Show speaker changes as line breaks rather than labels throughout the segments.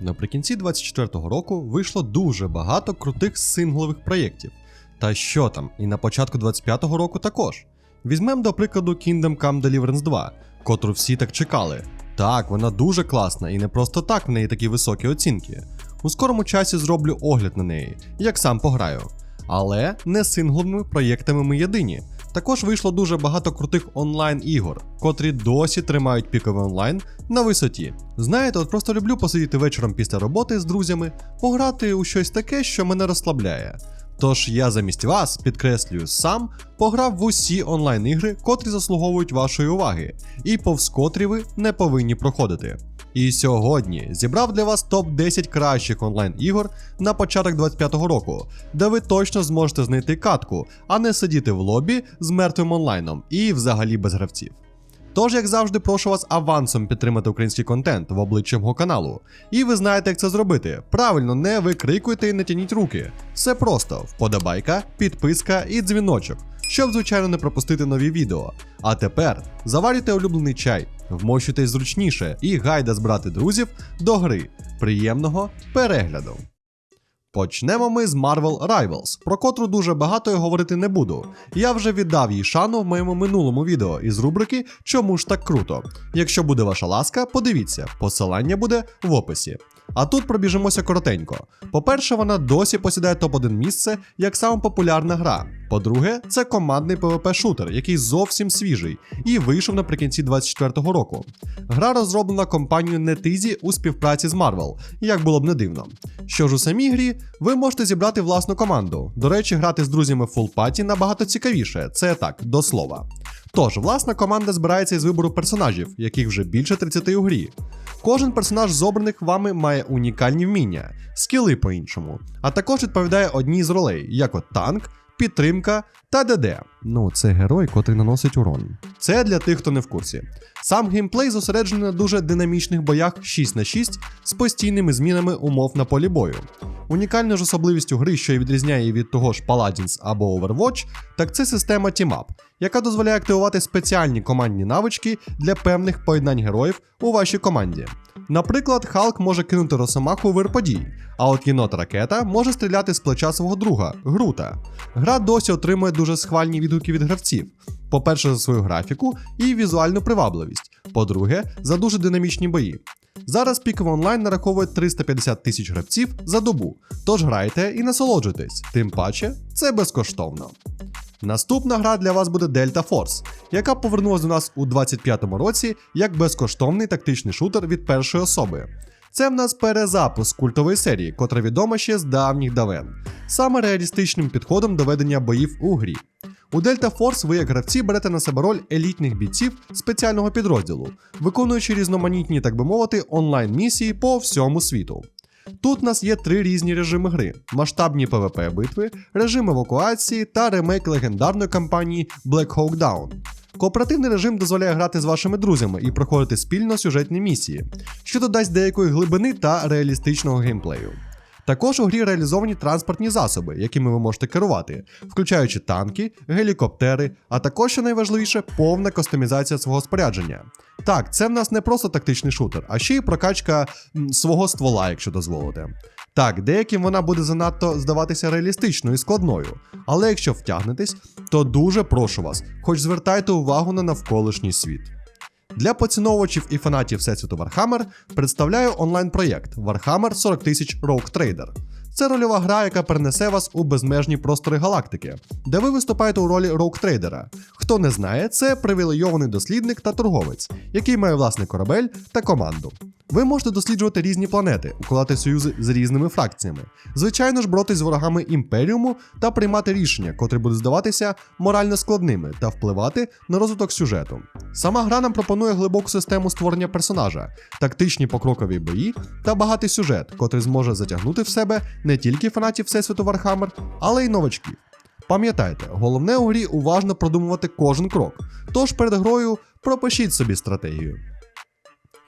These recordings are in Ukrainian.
Наприкінці 24-го року вийшло дуже багато крутих синглових проєктів. Та що там, і на початку 25-го року також. Візьмемо до прикладу Kingdom Come Deliverance 2, котру всі так чекали. Так, вона дуже класна і не просто так в неї такі високі оцінки. У скорому часі зроблю огляд на неї, як сам пограю. Але не сингловими проєктами ми єдині. Також вийшло дуже багато крутих онлайн-ігор, котрі досі тримають піковий онлайн на висоті. Знаєте, от просто люблю посидіти вечором після роботи з друзями, пограти у щось таке, що мене розслабляє. Тож я замість вас, підкреслюю, сам пограв в усі онлайн-ігри, котрі заслуговують вашої уваги, і повз котрі ви не повинні проходити. І сьогодні зібрав для вас топ-10 кращих онлайн-ігор на початок 25-го року, де ви точно зможете знайти катку, а не сидіти в лобі з мертвим онлайном і взагалі без гравців. Тож, як завжди, прошу вас авансом підтримати український контент в обличчя мого каналу. І ви знаєте, як це зробити. Правильно, не викрикуйте і не тяніть руки. Все просто: вподобайка, підписка і дзвіночок, щоб, звичайно, не пропустити нові відео. А тепер заварюйте улюблений чай, вмощуйтесь зручніше і гайда збирати друзів до гри. Приємного перегляду! Почнемо ми з Marvel Rivals, про котру дуже багато я говорити не буду. Я вже віддав їй шану в моєму минулому відео із рубрики Чому ж так круто. Якщо буде ваша ласка, подивіться, посилання буде в описі. А тут пробіжимося коротенько. По-перше, вона досі посідає топ-1 місце як сама популярна гра. По-друге, це командний PvP-шутер, який зовсім свіжий і вийшов наприкінці 24-го року. Гра розроблена компанією NetEasy у співпраці з Marvel, як було б не дивно. Що ж у самій грі, ви можете зібрати власну команду. До речі, грати з друзями в Party набагато цікавіше, це так, до слова. Тож, власна команда збирається із вибору персонажів, яких вже більше 30 у грі. Кожен персонаж з обраних вами має унікальні вміння, скіли по-іншому, а також відповідає одній з ролей, як от танк, підтримка та ДД. Ну, це герой, котрий наносить урон. Це для тих, хто не в курсі. Сам геймплей зосереджений на дуже динамічних боях 6 на 6 з постійними змінами умов на полі бою. Унікальною ж особливістю гри, що і відрізняє її від того ж Paladins або Overwatch, так це система Team Up, яка дозволяє активувати спеціальні командні навички для певних поєднань героїв у вашій команді. Наприклад, Халк може кинути росомаху в подій, а от єнот ракета може стріляти з плеча свого друга Грута. Гра досі отримує дуже схвальні відгуки від гравців. По-перше, за свою графіку і візуальну привабливість. По-друге, за дуже динамічні бої. Зараз піковий онлайн нараховує 350 тисяч гравців за добу, тож грайте і насолоджуйтесь, тим паче це безкоштовно. Наступна гра для вас буде Delta Force, яка повернулася до нас у 25-му році як безкоштовний тактичний шутер від першої особи. Це в нас перезапуск культової серії, котра відома ще з давніх давен, саме реалістичним підходом до ведення боїв у грі. У Delta Force ви як гравці берете на себе роль елітних бійців спеціального підрозділу, виконуючи різноманітні, так би мовити, онлайн-місії по всьому світу. Тут у нас є три різні режими гри: масштабні PvP битви, режим евакуації та ремейк легендарної кампанії Black Hawk Down. Кооперативний режим дозволяє грати з вашими друзями і проходити спільно сюжетні місії, що додасть деякої глибини та реалістичного геймплею. Також у грі реалізовані транспортні засоби, якими ви можете керувати, включаючи танки, гелікоптери, а також, що найважливіше, повна кастомізація свого спорядження. Так, це в нас не просто тактичний шутер, а ще й прокачка свого ствола, якщо дозволите. Так, деяким вона буде занадто здаватися реалістичною і складною, але якщо втягнетесь, то дуже прошу вас, хоч звертайте увагу на навколишній світ. Для поціновувачів і фанатів всесвіту Warhammer представляю онлайн-проєкт Warhammer 40 000 Rogue Trader. Це рольова гра, яка перенесе вас у безмежні простори галактики, де ви виступаєте у ролі роук-трейдера. Хто не знає, це привілейований дослідник та торговець, який має власний корабель та команду. Ви можете досліджувати різні планети, укладати союзи з різними фракціями, звичайно ж боротись з ворогами імперіуму та приймати рішення, котрі будуть здаватися морально складними та впливати на розвиток сюжету. Сама гра нам пропонує глибоку систему створення персонажа, тактичні покрокові бої та багатий сюжет, котрий зможе затягнути в себе не тільки фанатів Всесвіту Вархаммер, але й новачків. Пам'ятайте, головне у грі уважно продумувати кожен крок, тож перед грою пропишіть собі стратегію.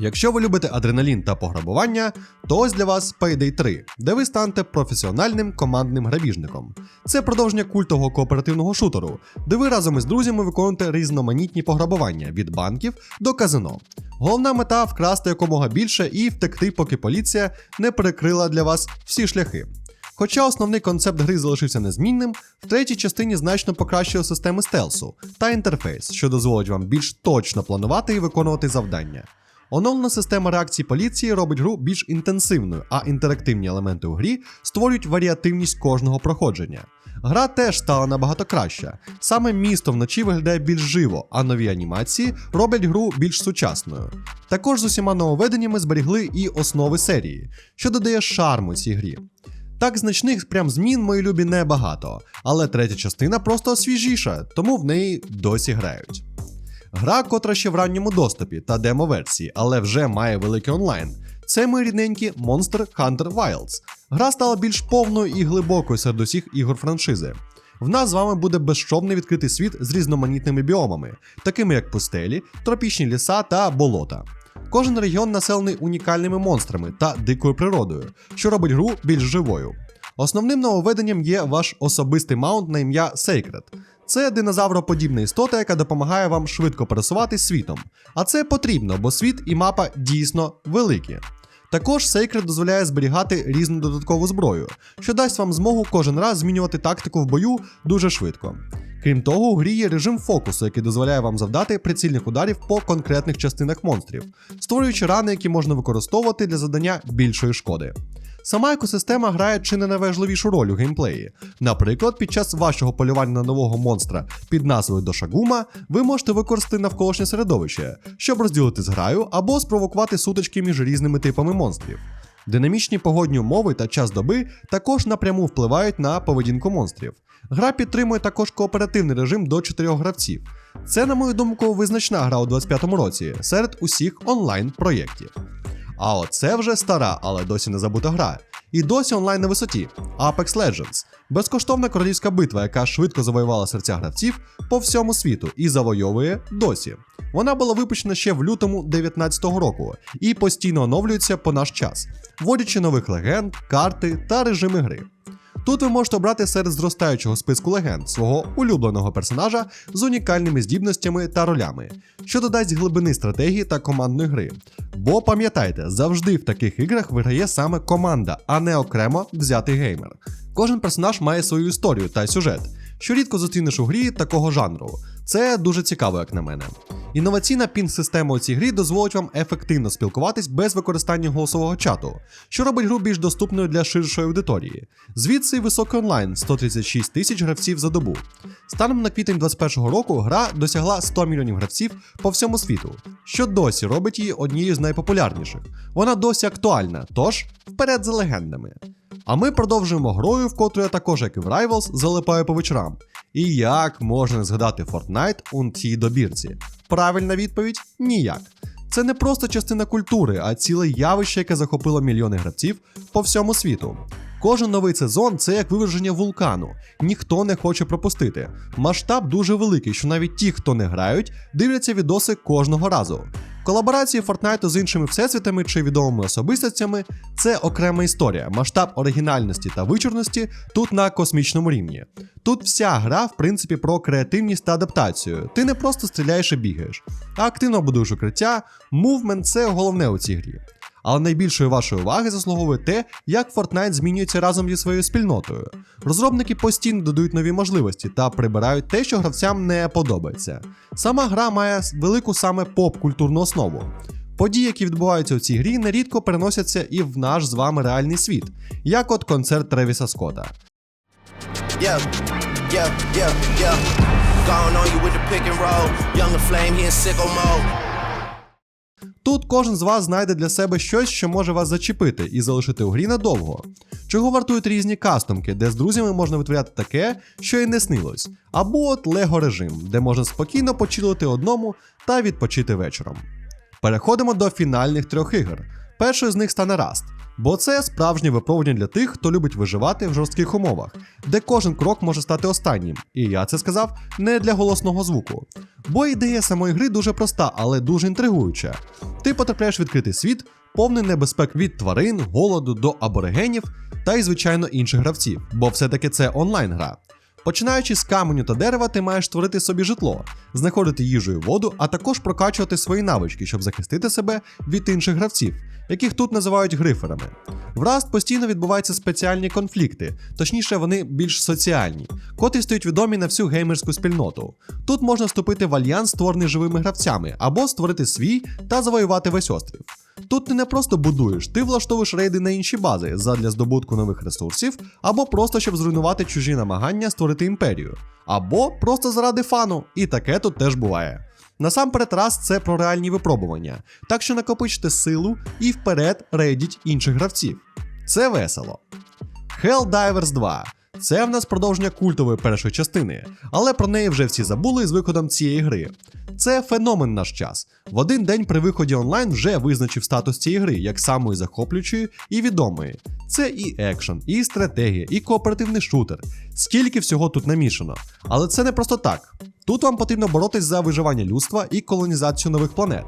Якщо ви любите адреналін та пограбування, то ось для вас Payday 3, де ви станете професіональним командним грабіжником. Це продовження культового кооперативного шутеру, де ви разом із друзями виконуєте різноманітні пограбування від банків до казино. Головна мета вкрасти якомога більше і втекти, поки поліція не перекрила для вас всі шляхи. Хоча основний концепт гри залишився незмінним, в третій частині значно покращили системи стелсу та інтерфейс, що дозволить вам більш точно планувати і виконувати завдання. Оновлена система реакції поліції робить гру більш інтенсивною, а інтерактивні елементи у грі створюють варіативність кожного проходження. Гра теж стала набагато краща. Саме місто вночі виглядає більш живо, а нові анімації роблять гру більш сучасною. Також з усіма нововведеннями зберігли і основи серії, що додає шарму цій грі. Так, значних прям змін мої любі небагато, але третя частина просто свіжіша, тому в неї досі грають. Гра, котра ще в ранньому доступі та демо-версії, але вже має великий онлайн. Це мої рідненькі Monster Hunter Wilds. Гра стала більш повною і глибокою серед усіх ігор франшизи. В нас з вами буде безшовний відкритий світ з різноманітними біомами, такими як пустелі, тропічні ліса та болота. Кожен регіон населений унікальними монстрами та дикою природою, що робить гру більш живою. Основним нововведенням є ваш особистий маунт на ім'я Sacred. Це динозавроподібна істота, яка допомагає вам швидко пересуватись світом. А це потрібно, бо світ і мапа дійсно великі. Також Sacred дозволяє зберігати різну додаткову зброю, що дасть вам змогу кожен раз змінювати тактику в бою дуже швидко. Крім того, у грі є режим фокусу, який дозволяє вам завдати прицільних ударів по конкретних частинах монстрів, створюючи рани, які можна використовувати для завдання більшої шкоди. Сама екосистема грає чи не найважливішу роль у геймплеї. Наприклад, під час вашого полювання на нового монстра під назвою Дошагума ви можете використати навколишнє середовище, щоб розділити зграю або спровокувати сутички між різними типами монстрів. Динамічні погодні умови та час доби також напряму впливають на поведінку монстрів. Гра підтримує також кооперативний режим до 4 гравців. Це, на мою думку, визначна гра у 25-му році серед усіх онлайн-проєктів. А оце вже стара, але досі не забута гра. І досі онлайн на висоті Apex Legends. Безкоштовна королівська битва, яка швидко завоювала серця гравців по всьому світу і завойовує досі. Вона була випущена ще в лютому 2019 року і постійно оновлюється по наш час, вводячи нових легенд, карти та режими гри. Тут ви можете обрати серед зростаючого списку легенд свого улюбленого персонажа з унікальними здібностями та ролями, що додасть глибини стратегії та командної гри. Бо пам'ятайте, завжди в таких іграх виграє саме команда, а не окремо взятий геймер. Кожен персонаж має свою історію та сюжет, що рідко зустрінеш у грі такого жанру. Це дуже цікаво, як на мене. Інноваційна пін-система у цій грі дозволить вам ефективно спілкуватись без використання голосового чату, що робить гру більш доступною для ширшої аудиторії. Звідси високий онлайн 136 тисяч гравців за добу. Станом на квітень 2021 року гра досягла 100 мільйонів гравців по всьому світу, що досі робить її однією з найпопулярніших. Вона досі актуальна, тож вперед за легендами. А ми продовжуємо грою, в котру я також, як і в Rivals, залипаю по вечорам. І як можна згадати Fortnite у цій добірці? Правильна відповідь ніяк. Це не просто частина культури, а ціле явище, яке захопило мільйони гравців по всьому світу. Кожен новий сезон це як виверження вулкану, ніхто не хоче пропустити. Масштаб дуже великий, що навіть ті, хто не грають, дивляться відоси кожного разу. Колаборації Fortnite з іншими всесвітами чи відомими особистостями це окрема історія. Масштаб оригінальності та вичурності тут на космічному рівні. Тут вся гра, в принципі, про креативність та адаптацію. Ти не просто стріляєш і бігаєш, а активно будуєш укриття, мувмент це головне у цій грі. Але найбільшої вашої уваги заслуговує те, як Fortnite змінюється разом зі своєю спільнотою. Розробники постійно додають нові можливості та прибирають те, що гравцям не подобається. Сама гра має велику саме поп-культурну основу. Події, які відбуваються у цій грі, нерідко переносяться і в наш з вами реальний світ, як от концерт Тревіса Скотта.
Yeah, yeah, yeah, yeah.
Тут кожен з вас знайде для себе щось, що може вас зачепити і залишити у грі надовго. Чого вартують різні кастомки, де з друзями можна витворяти таке, що й не снилось, або от Лего режим, де можна спокійно почилити одному та відпочити вечором. Переходимо до фінальних трьох ігор. Першою з них стане Rust, бо це справжнє випробування для тих, хто любить виживати в жорстких умовах, де кожен крок може стати останнім. І я це сказав не для голосного звуку. Бо ідея самої гри дуже проста, але дуже інтригуюча. Ти потрапляєш в відкритий світ, повний небезпек від тварин, голоду до аборигенів та й, звичайно, інших гравців, бо все-таки це онлайн-гра. Починаючи з каменю та дерева, ти маєш створити собі житло, знаходити їжу і воду, а також прокачувати свої навички, щоб захистити себе від інших гравців, яких тут називають гриферами. В Rust постійно відбуваються спеціальні конфлікти, точніше, вони більш соціальні, котрі стають відомі на всю геймерську спільноту. Тут можна вступити в альянс, створений живими гравцями, або створити свій та завоювати весь острів. Тут ти не просто будуєш, ти влаштовуєш рейди на інші бази задля здобутку нових ресурсів, або просто щоб зруйнувати чужі намагання створити імперію, або просто заради фану, і таке тут теж буває. Насамперед раз це про реальні випробування, так що накопичте силу і вперед рейдіть інших гравців. Це весело. Helldivers 2. Це в нас продовження культової першої частини, але про неї вже всі забули з виходом цієї гри. Це феномен наш час. В один день при виході онлайн вже визначив статус цієї гри як самої захоплюючої і відомої. Це і екшен, і стратегія, і кооперативний шутер. Скільки всього тут намішано. Але це не просто так. Тут вам потрібно боротись за виживання людства і колонізацію нових планет.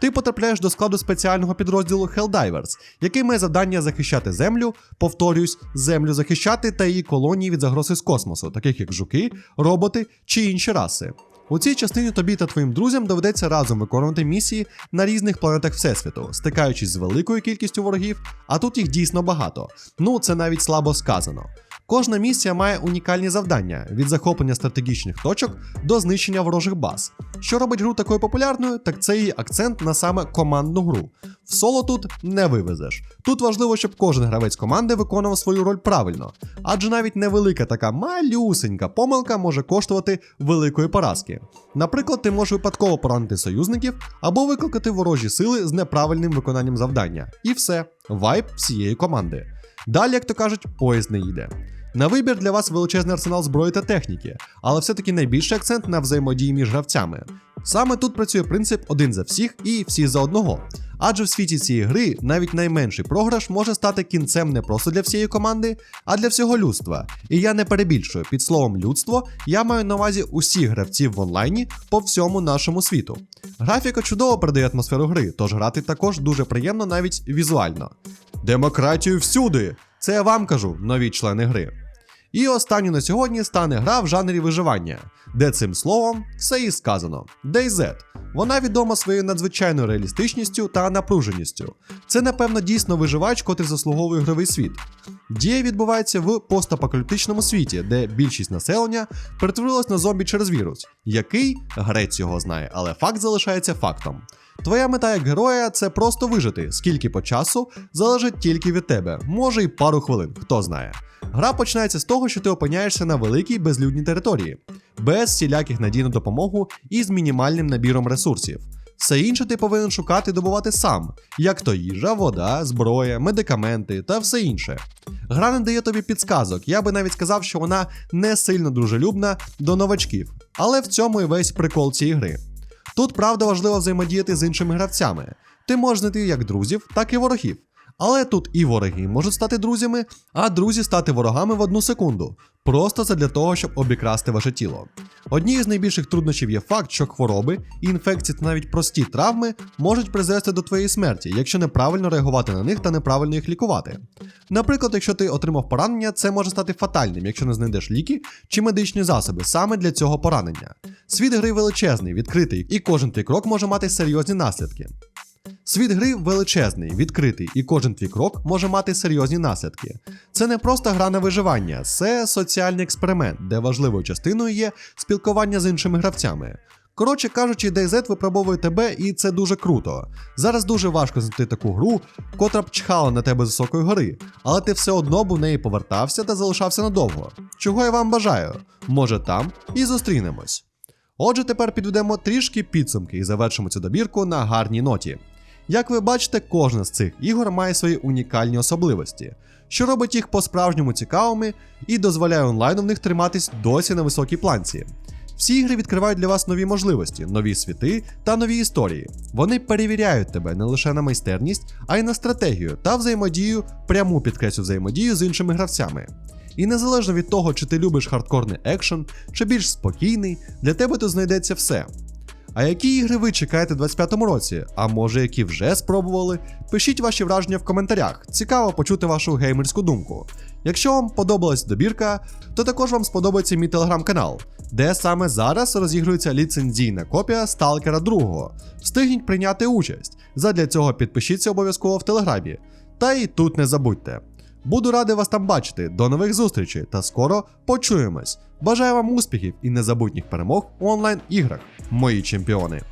Ти потрапляєш до складу спеціального підрозділу Helldivers, який має завдання захищати землю, повторюсь, землю захищати та її колонії від загрози з космосу, таких як жуки, роботи чи інші раси. У цій частині тобі та твоїм друзям доведеться разом виконувати місії на різних планетах Всесвіту, стикаючись з великою кількістю ворогів, а тут їх дійсно багато. Ну це навіть слабо сказано. Кожна місія має унікальні завдання від захоплення стратегічних точок до знищення ворожих баз. Що робить гру такою популярною, так це її акцент на саме командну гру. В соло тут не вивезеш. Тут важливо, щоб кожен гравець команди виконував свою роль правильно, адже навіть невелика така малюсенька помилка може коштувати великої поразки. Наприклад, ти можеш випадково поранити союзників або викликати ворожі сили з неправильним виконанням завдання. І все, вайп всієї команди. Далі, як то кажуть, поїзд не їде. На вибір для вас величезний арсенал зброї та техніки, але все-таки найбільший акцент на взаємодії між гравцями. Саме тут працює принцип один за всіх і всі за одного. Адже в світі цієї гри навіть найменший програш може стати кінцем не просто для всієї команди, а для всього людства. І я не перебільшую під словом людство, я маю на увазі усіх гравців в онлайні по всьому нашому світу. Графіка чудово передає атмосферу гри, тож грати також дуже приємно навіть візуально. Демократію всюди! Це я вам кажу, нові члени гри. І останню на сьогодні стане гра в жанрі виживання, де цим словом все і сказано. DayZ. Вона відома своєю надзвичайною реалістичністю та напруженістю. Це, напевно, дійсно виживач, котрий заслуговує ігровий світ. Дія відбувається в постапокаліптичному світі, де більшість населення перетворилась на зомбі через вірус, який грець його знає, але факт залишається фактом. Твоя мета як героя це просто вижити, скільки по часу залежить тільки від тебе, може й пару хвилин, хто знає. Гра починається з того, що ти опиняєшся на великій безлюдній території, без всіляких надій на допомогу і з мінімальним набіром ресурсів. Все інше ти повинен шукати і добувати сам, як то їжа, вода, зброя, медикаменти та все інше. Гра не дає тобі підсказок, я би навіть сказав, що вона не сильно дружелюбна до новачків, але в цьому і весь прикол цієї гри. Тут правда важливо взаємодіяти з іншими гравцями. Ти можеш знайти як друзів, так і ворогів. Але тут і вороги можуть стати друзями, а друзі стати ворогами в одну секунду. Просто це для того, щоб обікрасти ваше тіло. Однією з найбільших труднощів є факт, що хвороби, інфекції та навіть прості травми можуть призвести до твоєї смерті, якщо неправильно реагувати на них та неправильно їх лікувати. Наприклад, якщо ти отримав поранення, це може стати фатальним, якщо не знайдеш ліки чи медичні засоби саме для цього поранення. Світ гри величезний, відкритий, і кожен твій крок може мати серйозні наслідки. Світ гри величезний, відкритий, і кожен твій крок може мати серйозні наслідки. Це не просто гра на виживання, це соціальний експеримент, де важливою частиною є спілкування з іншими гравцями. Коротше кажучи, DayZ випробовує тебе, і це дуже круто. Зараз дуже важко знайти таку гру, котра б чхала на тебе з високої гори, але ти все одно б в неї повертався та залишався надовго. Чого я вам бажаю? Може там і зустрінемось. Отже, тепер підведемо трішки підсумки і завершимо цю добірку на гарній ноті. Як ви бачите, кожна з цих ігор має свої унікальні особливості, що робить їх по-справжньому цікавими і дозволяє онлайну в них триматись досі на високій планці. Всі ігри відкривають для вас нові можливості, нові світи та нові історії. Вони перевіряють тебе не лише на майстерність, а й на стратегію та взаємодію, пряму підкреслю взаємодію з іншими гравцями. І незалежно від того, чи ти любиш хардкорний екшен, чи більш спокійний, для тебе тут знайдеться все. А які ігри ви чекаєте в 25-му році? А може які вже спробували? Пишіть ваші враження в коментарях. Цікаво почути вашу геймерську думку. Якщо вам подобалась добірка, то також вам сподобається мій телеграм-канал, де саме зараз розігрується ліцензійна копія Сталкера 2. Встигніть прийняти участь. Задля цього підпишіться обов'язково в телеграмі. Та і тут не забудьте. Буду радий вас там бачити. До нових зустрічей та скоро почуємось. Бажаю вам успіхів і незабутніх перемог у онлайн іграх, мої чемпіони.